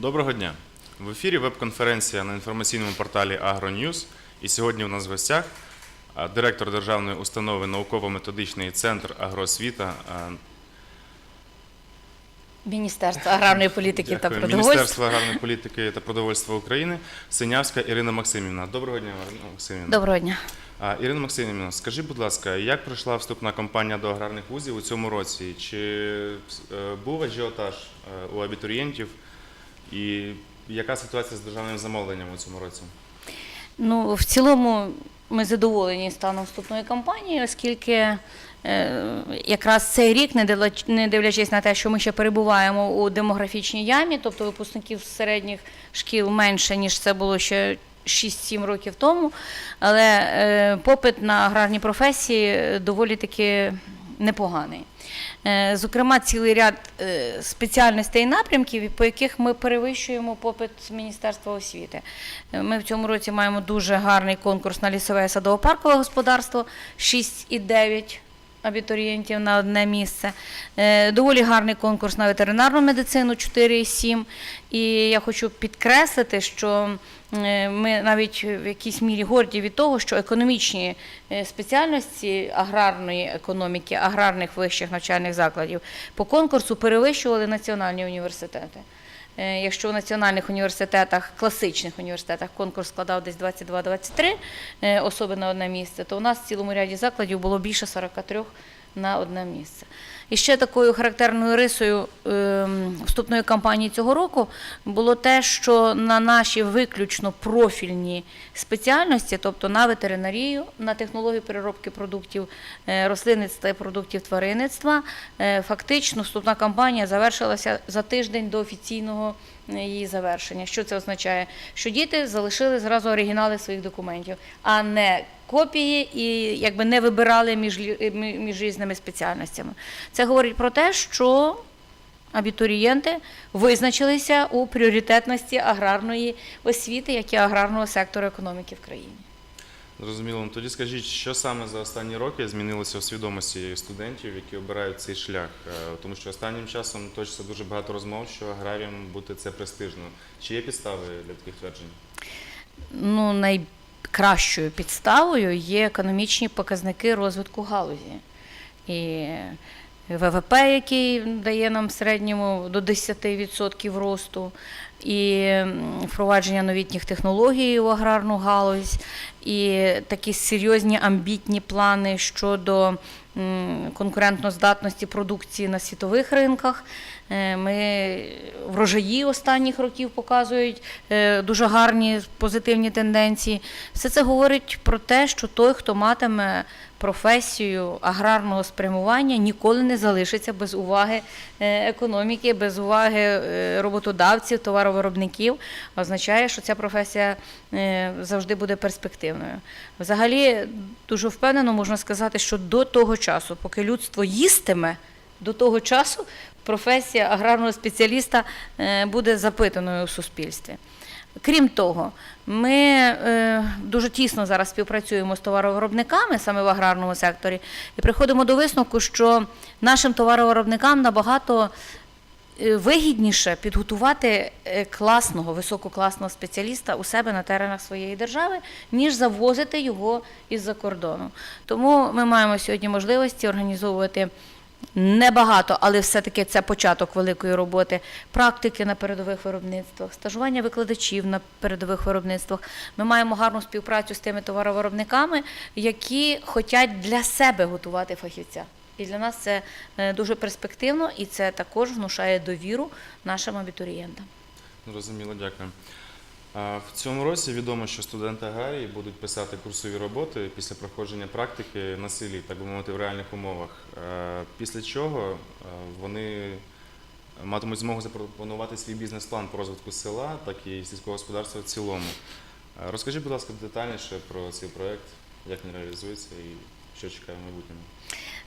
Доброго дня! В ефірі веб-конференція на інформаційному порталі AgroNews. І сьогодні у нас в гостях директор Державної установи науково-методичний центр агроосвіта а, Міністерство аграрної політики та продовольства. Міністерства аграрної політики та продовольства України Синявська Ірина Максимівна. Доброго дня, Ірина Максимівна. Доброго дня. А, Ірина Максимівна, скажіть, будь ласка, як пройшла вступна кампанія до аграрних вузів у цьому році? Чи е, був ажіотаж е, у абітурієнтів? І яка ситуація з державним замовленням у цьому році? Ну, в цілому ми задоволені станом вступної кампанії, оскільки е, якраз цей рік, не дивлячись- на те, що ми ще перебуваємо у демографічній ямі, тобто випускників середніх шкіл менше, ніж це було ще 6-7 років тому, але е, попит на аграрні професії доволі таки непоганий. Е, Зокрема, цілий ряд е, спеціальностей і напрямків, по яких ми перевищуємо попит Міністерства освіти. Е, Ми в цьому році маємо дуже гарний конкурс на лісове і садово-паркове господарство 6,9 абітурієнтів на одне місце. Доволі гарний конкурс на ветеринарну медицину 4,7. І я хочу підкреслити, що ми навіть в якійсь мірі горді від того, що економічні е, спеціальності аграрної економіки, аграрних вищих навчальних закладів по конкурсу перевищували національні університети. Е, Якщо в національних університетах, класичних університетах конкурс складав десь 22-23 е, особи на одне місце, то у нас в цілому ряді закладів було більше 43 на одне місце. І ще такою характерною рисою ем, вступної кампанії цього року було те, що на наші виключно профільні спеціальності, тобто на ветеринарію, на технологію переробки продуктів е, рослинництва і продуктів тваринництва, е, фактично вступна кампанія завершилася за тиждень до офіційного е, її завершення. Що це означає? Що діти залишили зразу оригінали своїх документів, а не копії і якби не вибирали між, між різними спеціальностями. Це говорить про те, що абітурієнти визначилися у пріоритетності аграрної освіти, як і аграрного сектору економіки в країні. Зрозуміло. Ну, Тоді скажіть, що саме за останні роки змінилося у свідомості студентів, які обирають цей шлях? Е, Тому що останнім часом точиться дуже багато розмов, що аграрієм бути це престижно. Чи є підстави для таких тверджень? ну, найкращою підставою є економічні показники розвитку галузі. І ВВП, який дає нам середньому до 10% росту, і впровадження новітніх технологій у аграрну галузь, і такі серйозні амбітні плани щодо конкурентноздатності продукції на світових ринках. Е, Ми врожаї останніх років показують е, дуже гарні позитивні тенденції. Все це говорить про те, що той, хто матиме професію аграрного спрямування, ніколи не залишиться без уваги е, економіки, без уваги роботодавців, товаровиробників. А Означає, що ця професія е, завжди буде перспективною. Взагалі, дуже впевнено можна сказати, що до того часу, поки людство їстиме, до того часу професія аграрного спеціаліста е, буде запитаною у суспільстві. Крім того, ми е, дуже тісно зараз співпрацюємо з товаровиробниками саме в аграрному секторі і приходимо до висновку, що нашим товаровиробникам набагато вигідніше підготувати е, класного, висококласного спеціаліста у себе на теренах своєї держави, ніж завозити його із-за кордону. Тому ми маємо сьогодні можливості організовувати. Небагато, але все-таки це початок великої роботи. Практики на передових виробництвах, стажування викладачів на передових виробництвах. Ми маємо гарну співпрацю з тими товаровиробниками, які хочуть для себе готувати фахівця. І для нас це е, дуже перспективно, і це також внушає довіру нашим абітурієнтам. Зрозуміло, дякую. В цьому році відомо, що студенти аграрії будуть писати курсові роботи після проходження практики на селі, так би мовити, в реальних умовах. Після чого вони матимуть змогу запропонувати свій бізнес-план по розвитку села, так і сільського господарства в цілому. Розкажіть, будь ласка, детальніше про цей проект, як він реалізується і що чекає в майбутньому.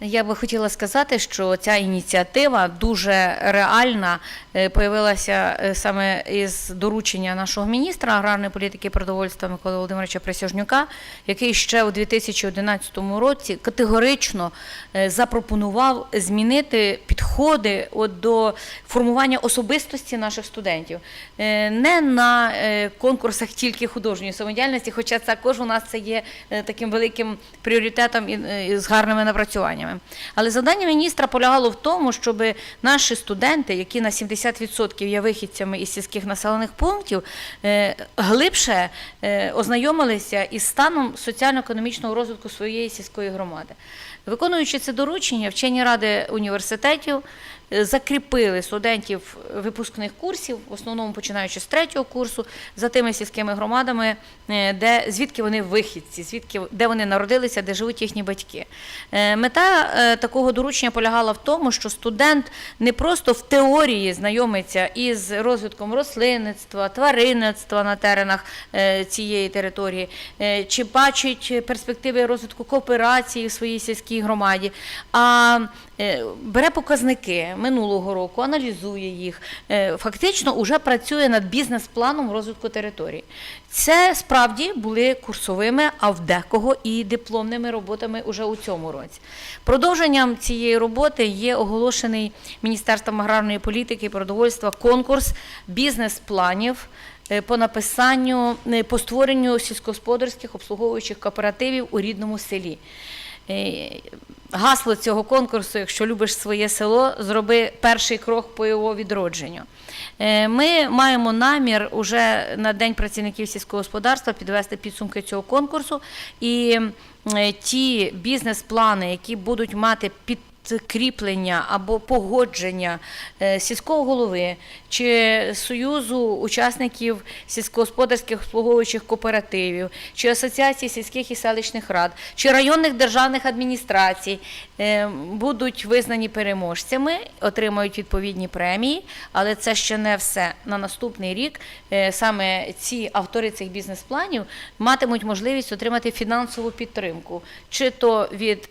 Я би хотіла сказати, що ця ініціатива дуже реальна. е, Появилася е, саме із доручення нашого міністра аграрної політики і продовольства Миколи Володимировича Присяжнюка, який ще у 2011 році категорично е, запропонував змінити підходи до формування особистості наших студентів. Не на конкурсах тільки художньої самодіяльності, хоча також у нас це є таким великим пріоритетом і, і з гарними напрацюваннями. Але завдання міністра полягало в тому, щоб наші студенти, які на 70% є вихідцями із сільських населених пунктів, е, глибше е, ознайомилися із станом соціально-економічного розвитку своєї сільської громади. Виконуючи це доручення, вчені ради університетів е, закріпили студентів випускних курсів, в основному починаючи з третього курсу, за тими сільськими громадами, е, де звідки вони вихідці, звідки де вони народилися, де живуть їхні батьки. Е, Мета е, такого доручення полягала в тому, що студент не просто в теорії знайомиться із розвитком рослинництва, тваринництва на теренах е, цієї території, е, чи бачить перспективи розвитку кооперації в своїй сільській громаді, а е, бере показники минулого року, аналізує їх, е, фактично вже працює над бізнес-планом розвитку території. Це справді були курсовими, а в декого і дипломними роботами уже у цьому році. Продовженням цієї роботи є оголошений Міністерством аграрної політики і продовольства конкурс бізнес-планів е, по написанню, е, по створенню сільськогосподарських обслуговуючих кооперативів у рідному селі. Гасло цього конкурсу, якщо любиш своє село, зроби перший крок по його відродженню. Е, Ми маємо намір уже на День працівників сільського господарства підвести підсумки цього конкурсу і е, ті бізнес-плани, які будуть мати під Кріплення або погодження е, сільського голови чи союзу учасників сільськогосподарських обслуговуючих кооперативів, чи асоціації сільських і селищних рад, чи районних державних адміністрацій е, будуть визнані переможцями, отримають відповідні премії, але це ще не все. На наступний рік е, саме ці автори цих бізнес-планів матимуть можливість отримати фінансову підтримку, чи то від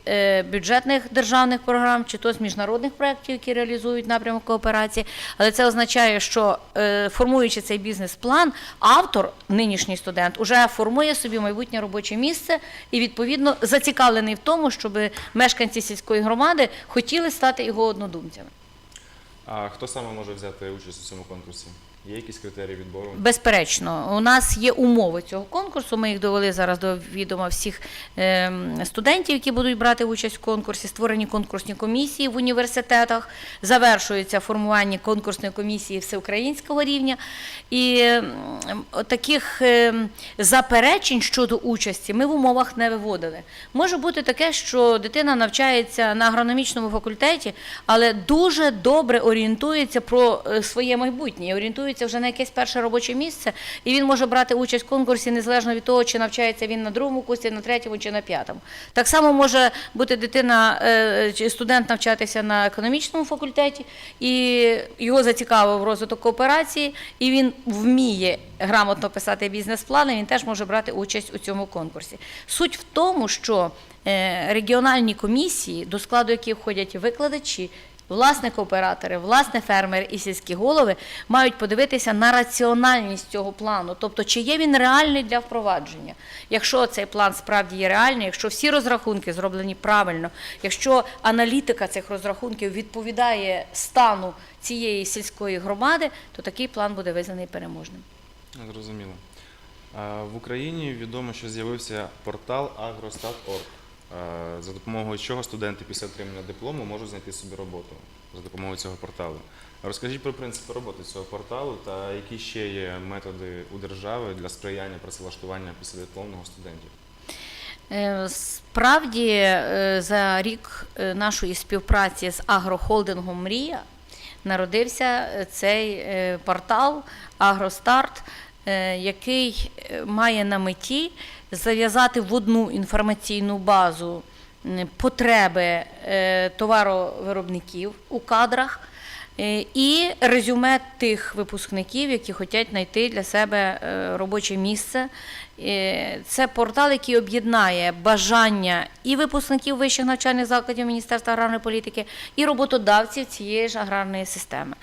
бюджетних державних програм, чи то з міжнародних проєктів, які реалізують напрямок кооперації. Але це означає, що е, формуючи цей бізнес-план, автор, нинішній студент, уже формує собі майбутнє робоче місце і відповідно зацікавлений в тому, щоб мешканці сільської громади хотіли стати його однодумцями. А хто саме може взяти участь у цьому конкурсі? Є якісь критерії відбору? Безперечно, у нас є умови цього конкурсу. Ми їх довели зараз до відома всіх ем, студентів, які будуть брати участь в конкурсі. Створені конкурсні комісії в університетах. Завершується формування конкурсної комісії всеукраїнського рівня. І ем, таких ем, заперечень щодо участі ми в умовах не виводили. Може бути таке, що дитина навчається на агрономічному факультеті, але дуже добре орієнтується про е, своє майбутнє, орієнтується вже на якесь перше робоче місце, і він може брати участь в конкурсі незалежно від того, чи навчається він на другому курсі, на третьому чи на п'ятому. Так само може бути дитина е, чи студент навчатися на економічному факультеті, і його зацікавив розвиток кооперації, і він вміє грамотно писати бізнес-плани, він теж може брати участь у цьому конкурсі. Суть в тому, що е, регіональні комісії, до складу яких входять викладачі, власне кооператори, власне фермери і сільські голови мають подивитися на раціональність цього плану, тобто чи є він реальний для впровадження. Якщо цей план справді є реальний, якщо всі розрахунки зроблені правильно, якщо аналітика цих розрахунків відповідає стану цієї сільської громади, то такий план буде визнаний переможним. Зрозуміло. В Україні відомо, що з'явився портал agrostat.org, за допомогою чого студенти після отримання диплому можуть знайти собі роботу за допомогою цього порталу. Розкажіть про принципи роботи цього порталу та які ще є методи у держави для сприяння працевлаштування післядипломного студентів. Е, Справді, е, за рік е, нашої співпраці з агрохолдингом Мрія народився е, цей е, портал Агростарт, е, який е, має на меті зав'язати в одну інформаційну базу потреби е, товаровиробників у кадрах. Е, І резюме тих випускників, які хочуть знайти для себе е, робоче місце Це портал, який об'єднає бажання і випускників вищих навчальних закладів Міністерства аграрної політики, і роботодавців цієї ж аграрної системи.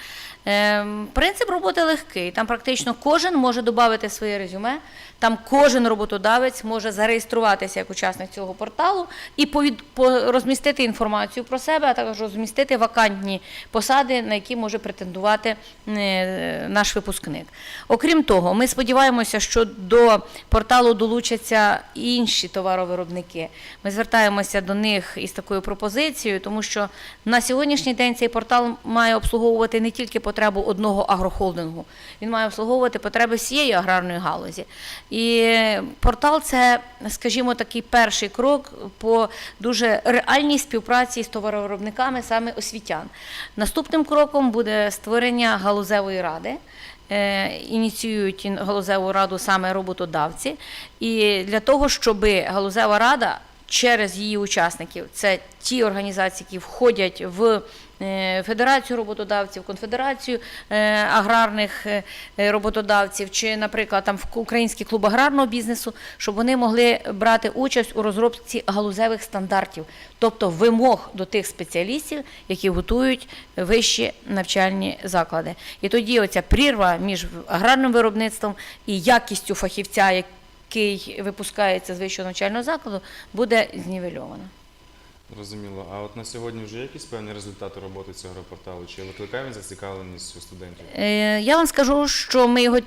Ем, Принцип роботи легкий. Там практично кожен може додати своє резюме. Там кожен роботодавець може зареєструватися як учасник цього порталу і розмістити інформацію про себе, а також розмістити вакантні посади, на які може претендувати е, наш випускник. Окрім того, ми сподіваємося, що до порталу долучаться і інші товаровиробники. Ми звертаємося до них із такою пропозицією, тому що на сьогоднішній день цей портал має обслуговувати не тільки потребу одного агрохолдингу, він має обслуговувати потреби всієї аграрної галузі. І портал це, скажімо, такий перший крок по дуже реальній співпраці з товаровиробниками, саме освітян. Наступним кроком буде створення галузевої ради. Е, Ініціюють ін- галузеву раду саме роботодавці, і для того, щоб галузева рада через її учасників, це ті організації, які входять в е, Федерацію роботодавців, Конфедерацію е, аграрних е, роботодавців, чи, наприклад, там Український клуб аграрного бізнесу, щоб вони могли брати участь у розробці галузевих стандартів, тобто вимог до тих спеціалістів, які готують вищі навчальні заклади. І тоді оця прірва між аграрним виробництвом і якістю фахівця, який випускається з вищого навчального закладу, буде знівельована. Зрозуміло. А от на сьогодні вже якісь певні результати роботи цього порталу? Чи викликає він зацікавленість у студентів? Е, Я вам скажу, що ми його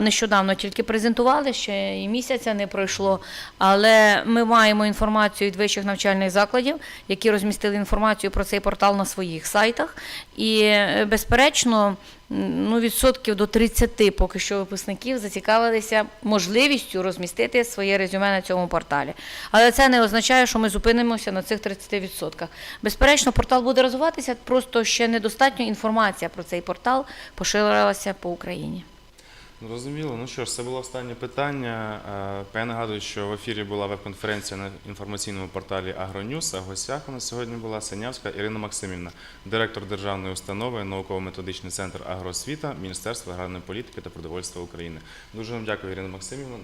нещодавно тільки презентували, ще і місяця не пройшло. Але ми маємо інформацію від вищих навчальних закладів, які розмістили інформацію про цей портал на своїх сайтах. І, е, безперечно, ну, відсотків до 30 поки що випускників зацікавилися можливістю розмістити своє резюме на цьому порталі. Але це не означає, що ми зупинимося на цих 30%. Безперечно, портал буде розвиватися, просто ще недостатньо інформація про цей портал поширилася по Україні. Зрозуміло. Ну що ж, це було останнє питання. Е, Я нагадую, що в ефірі була веб-конференція на інформаційному порталі Агронюс. А гостях у нас сьогодні була Синявська Ірина Максимівна, директор державної установи науково-методичний центр агроосвіта Міністерства аграрної політики та продовольства України. Дуже вам дякую, Ірина Максимівна.